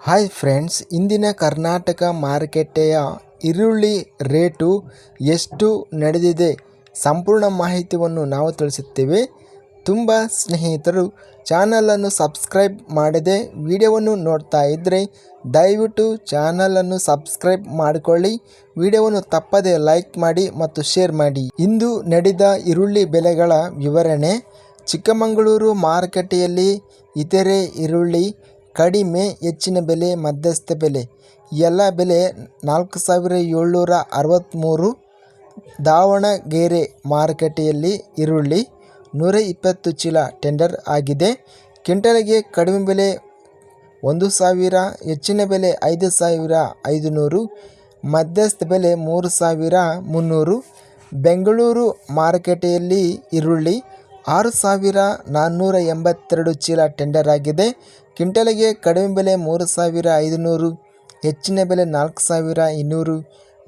Hi friends ಇಂದಿನ ಕರ್ನಾಟಕ ಮಾರುಕಟ್ಟೆಯ ಈರುಳ್ಳಿ ರೇಟು ಎಷ್ಟು ನಡೆದಿದೆ ಸಂಪೂರ್ಣ ಮಾಹಿತಿಯನ್ನು ನಾವು ತಿಳಿಸುತ್ತೇವೆ. ತುಂಬ ಸ್ನೇಹಿತರು ಚಾನಲನ್ನು ಸಬ್ಸ್ಕ್ರೈಬ್ ಮಾಡದೆ ವಿಡಿಯೋವನ್ನು ನೋಡ್ತಾ ಇದ್ದರೆ ದಯವಿಟ್ಟು ಚಾನಲನ್ನು ಸಬ್ಸ್ಕ್ರೈಬ್ ಮಾಡಿಕೊಳ್ಳಿ. ವಿಡಿಯೋವನ್ನು ತಪ್ಪದೆ ಲೈಕ್ ಮಾಡಿ ಮತ್ತು ಶೇರ್ ಮಾಡಿ. ಇಂದು ನಡೆದ ಈರುಳ್ಳಿ ಬೆಲೆಗಳ ವಿವರಣೆ. ಚಿಕ್ಕಮಗಳೂರು ಮಾರುಕಟ್ಟೆಯಲ್ಲಿ ಇತರೆ ಈರುಳ್ಳಿ ಕಡಿಮೆ ಹೆಚ್ಚಿನ ಬೆಲೆ, ಮಧ್ಯಸ್ಥ ಬೆಲೆ. ಎಲ್ಲ ಬೆಲೆ ನಾಲ್ಕು ಸಾವಿರ ಏಳ್ನೂರ ಅರವತ್ತ್ಮೂರು ದಾವಣಗೆರೆ ಮಾರುಕಟ್ಟೆಯಲ್ಲಿ ಈರುಳ್ಳಿ ನೂರ ಇಪ್ಪತ್ತು ಚೀಲ ಟೆಂಡರ್ ಆಗಿದೆ. ಕ್ವಿಂಟಲ್ಗೆ ಕಡಿಮೆ ಬೆಲೆ ಒಂದು ಸಾವಿರ, ಹೆಚ್ಚಿನ ಬೆಲೆ ಐದು ಸಾವಿರ ಐದುನೂರು, ಮಧ್ಯಸ್ಥ ಬೆಲೆ ಮೂರು ಸಾವಿರ ಮುನ್ನೂರು. ಬೆಂಗಳೂರು ಮಾರುಕಟ್ಟೆಯಲ್ಲಿ ಈರುಳ್ಳಿ ಆರು ಸಾವಿರ ನಾನ್ನೂರ ಎಂಬತ್ತೆರಡು ಚೀಲ ಟೆಂಡರ್ ಆಗಿದೆ. ಕ್ವಿಂಟಲ್ಗೆ ಕಡಿಮೆ ಬೆಲೆ ಮೂರು ಸಾವಿರ ಐದುನೂರು, ಹೆಚ್ಚಿನ ಬೆಲೆ ನಾಲ್ಕು ಸಾವಿರ ಇನ್ನೂರು,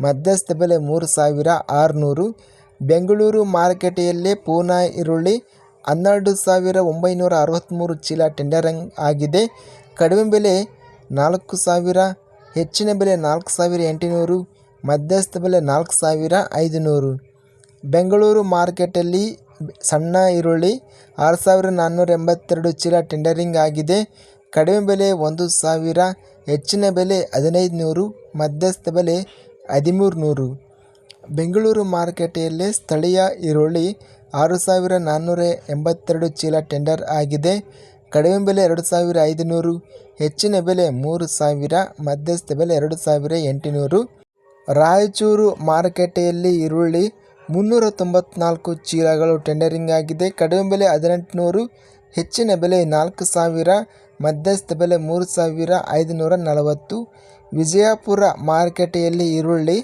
ಮಧ್ಯಸ್ಥ ಬೆಲೆ ಮೂರು ಸಾವಿರ ಆರುನೂರು. ಬೆಂಗಳೂರು ಮಾರುಕಟ್ಟೆಯಲ್ಲಿ ಪೂನಾ ಈರುಳ್ಳಿ ಹನ್ನೆರಡು ಸಾವಿರ ಒಂಬೈನೂರ ಅರವತ್ತ್ಮೂರು ಚೀಲ ಟೆಂಡರಿಂಗ್ ಆಗಿದೆ. ಕಡಿಮೆ ಬೆಲೆ ನಾಲ್ಕು ಸಾವಿರ, ಹೆಚ್ಚಿನ ಬೆಲೆ ನಾಲ್ಕು ಸಾವಿರ ಎಂಟುನೂರು, ಮಧ್ಯಸ್ಥ ಬೆಲೆ ನಾಲ್ಕು ಸಾವಿರ ಐದುನೂರು. ಬೆಂಗಳೂರು ಮಾರ್ಕೆಟಲ್ಲಿ ಸಣ್ಣ ಈರುಳ್ಳಿ ಆರು ಸಾವಿರ ನಾನ್ನೂರ ಎಂಬತ್ತೆರಡು ಚೀಲ ಟೆಂಡರಿಂಗ್ ಆಗಿದೆ. ಕಡಿಮೆ ಬೆಲೆ ಒಂದು ಸಾವಿರ, ಹೆಚ್ಚಿನ ಬೆಲೆ ಹದಿನೈದು ನೂರು ಮಧ್ಯಸ್ಥ ಬೆಲೆ ಹದಿಮೂರು ನೂರು ಬೆಂಗಳೂರು ಮಾರುಕಟ್ಟೆಯಲ್ಲಿ ಸ್ಥಳೀಯ ಈರುಳ್ಳಿ ಆರು ಸಾವಿರ ನಾನ್ನೂರ ಎಂಬತ್ತೆರಡು ಚೀಲ ಟೆಂಡರ್ ಆಗಿದೆ. ಕಡಿಮೆ ಬೆಲೆ ಎರಡು ಸಾವಿರ ಐದುನೂರು ಹೆಚ್ಚಿನ ಬೆಲೆ ಮೂರು ಸಾವಿರ ಮಧ್ಯಸ್ಥ ಬೆಲೆ ಎರಡು ಸಾವಿರ ಎಂಟುನೂರು ರಾಯಚೂರು ಮಾರುಕಟ್ಟೆಯಲ್ಲಿ ಈರುಳ್ಳಿ ಮುನ್ನೂರ ತೊಂಬತ್ನಾಲ್ಕು ಚೀಲಗಳು ಟೆಂಡರಿಂಗ್ ಆಗಿದೆ. ಕಡಿಮೆ ಬೆಲೆ ಹದಿನೆಂಟುನೂರು, ಹೆಚ್ಚಿನ ಬೆಲೆ ನಾಲ್ಕು ಸಾವಿರ, ಮಧ್ಯಸ್ಥ ಬೆಲೆ ಮೂರು ಸಾವಿರ ಐದುನೂರ ನಲವತ್ತು. ವಿಜಯಪುರ ಮಾರುಕಟ್ಟೆಯಲ್ಲಿ ಈರುಳ್ಳಿ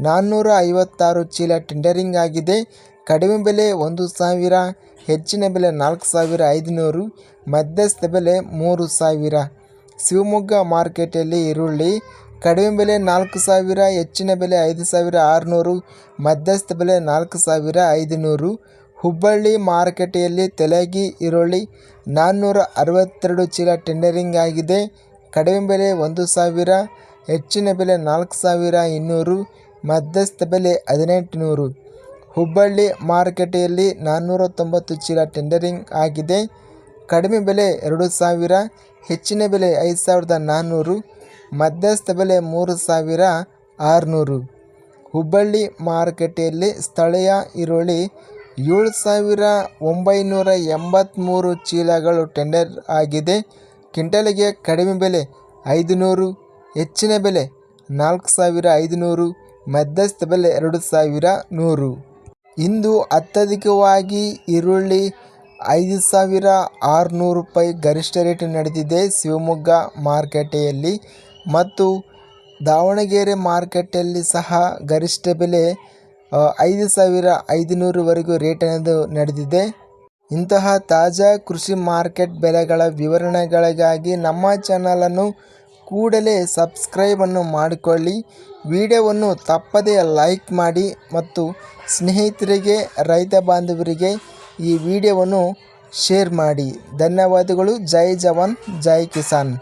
ನಾನ್ನೂರ ಐವತ್ತಾರು ಚೀಲ ಟೆಂಡರಿಂಗ್ ಆಗಿದೆ. ಕಡಿಮೆ ಬೆಲೆ ಒಂದು ಸಾವಿರ, ಹೆಚ್ಚಿನ ಬೆಲೆ ನಾಲ್ಕು ಸಾವಿರ ಐದುನೂರು, ಮಧ್ಯಸ್ಥ ಬೆಲೆ ಮೂರು ಸಾವಿರ. ಶಿವಮೊಗ್ಗ ಮಾರುಕಟ್ಟೆಯಲ್ಲಿ ಈರುಳ್ಳಿ ಕಡಿಮೆ ಬೆಲೆ ನಾಲ್ಕು ಸಾವಿರ, ಹೆಚ್ಚಿನ ಬೆಲೆ ಐದು ಸಾವಿರ ಆರುನೂರು, ಮಧ್ಯಸ್ಥ ಬೆಲೆ ನಾಲ್ಕು ಸಾವಿರ ಐದುನೂರು. ಹುಬ್ಬಳ್ಳಿ ಮಾರುಕಟ್ಟೆಯಲ್ಲಿ ತೆಲಗಿ ಈರುಳ್ಳಿ ನಾನ್ನೂರ ಅರವತ್ತೆರಡು ಚೀಲ ಟೆಂಡರಿಂಗ್ ಆಗಿದೆ. ಕಡಿಮೆ ಬೆಲೆ ಒಂದು ಸಾವಿರ, ಹೆಚ್ಚಿನ ಬೆಲೆ ನಾಲ್ಕು ಸಾವಿರ ಇನ್ನೂರು, ಮಧ್ಯಸ್ಥ ಬೆಲೆ ಹದಿನೆಂಟು ನೂರು ಹುಬ್ಬಳ್ಳಿ ಮಾರುಕಟ್ಟೆಯಲ್ಲಿ ನಾನ್ನೂರ ತೊಂಬತ್ತು ಚೀಲ ಟೆಂಡರಿಂಗ್ ಆಗಿದೆ. ಕಡಿಮೆ ಬೆಲೆ ಎರಡು ಸಾವಿರ, ಹೆಚ್ಚಿನ ಬೆಲೆ ಐದು ಸಾವಿರದ ನಾನ್ನೂರು. ಮಧ್ಯಸ್ಥ ಬೆಲೆ ಮೂರು ಸಾವಿರ ಆರುನೂರು. ಹುಬ್ಬಳ್ಳಿ ಮಾರುಕಟ್ಟೆಯಲ್ಲಿ ಸ್ಥಳೀಯ ಈರುಳ್ಳಿ ಏಳು ಸಾವಿರ ಒಂಬೈನೂರ ಎಂಬತ್ತ್ಮೂರು ಚೀಲಗಳು ಟೆಂಡರ್ ಆಗಿದೆ. ಕ್ವಿಂಟಲ್ಗೆ ಕಡಿಮೆ ಬೆಲೆ ಐದುನೂರು, ಹೆಚ್ಚಿನ ಬೆಲೆ ನಾಲ್ಕು ಸಾವಿರ ಐದುನೂರು, ಮಧ್ಯಸ್ಥ ಬೆಲೆ ಎರಡು ಸಾವಿರ ನೂರು. ಇಂದು ಅತ್ಯಧಿಕವಾಗಿ ಈರುಳ್ಳಿ ಐದು ಸಾವಿರ ಆರುನೂರು ರೂಪಾಯಿ ಗರಿಷ್ಠ ರೇಟ್ ನಡೆದಿದೆ ಶಿವಮೊಗ್ಗ ಮಾರುಕಟ್ಟೆಯಲ್ಲಿ. ಮತ್ತು ದಾವಣಗೆರೆ ಮಾರುಕಟ್ಟೆಯಲ್ಲಿ ಸಹ ಗರಿಷ್ಠ ಬೆಲೆ ಐದು ಸಾವಿರ ಐದುನೂರವರೆಗೂ ರೇಟ್ ಅನ್ನೋದು ನಡೆದಿದೆ. ಇಂತಹ ತಾಜಾ ಕೃಷಿ ಮಾರ್ಕೆಟ್ ಬೆಲೆಗಳ ವಿವರಣೆಗಳಿಗಾಗಿ ನಮ್ಮ ಚಾನಲನ್ನು ಕೂಡಲೇ ಸಬ್ಸ್ಕ್ರೈಬನ್ನು ಮಾಡಿಕೊಳ್ಳಿ. ವಿಡಿಯೋವನ್ನು ತಪ್ಪದೇ ಲೈಕ್ ಮಾಡಿ ಮತ್ತು ಸ್ನೇಹಿತರಿಗೆ, ರೈತ ಬಾಂಧವರಿಗೆ ಈ ವಿಡಿಯೋವನ್ನು ಶೇರ್ ಮಾಡಿ. ಧನ್ಯವಾದಗಳು. ಜೈ ಜವಾನ್, ಜೈ ಕಿಸಾನ್.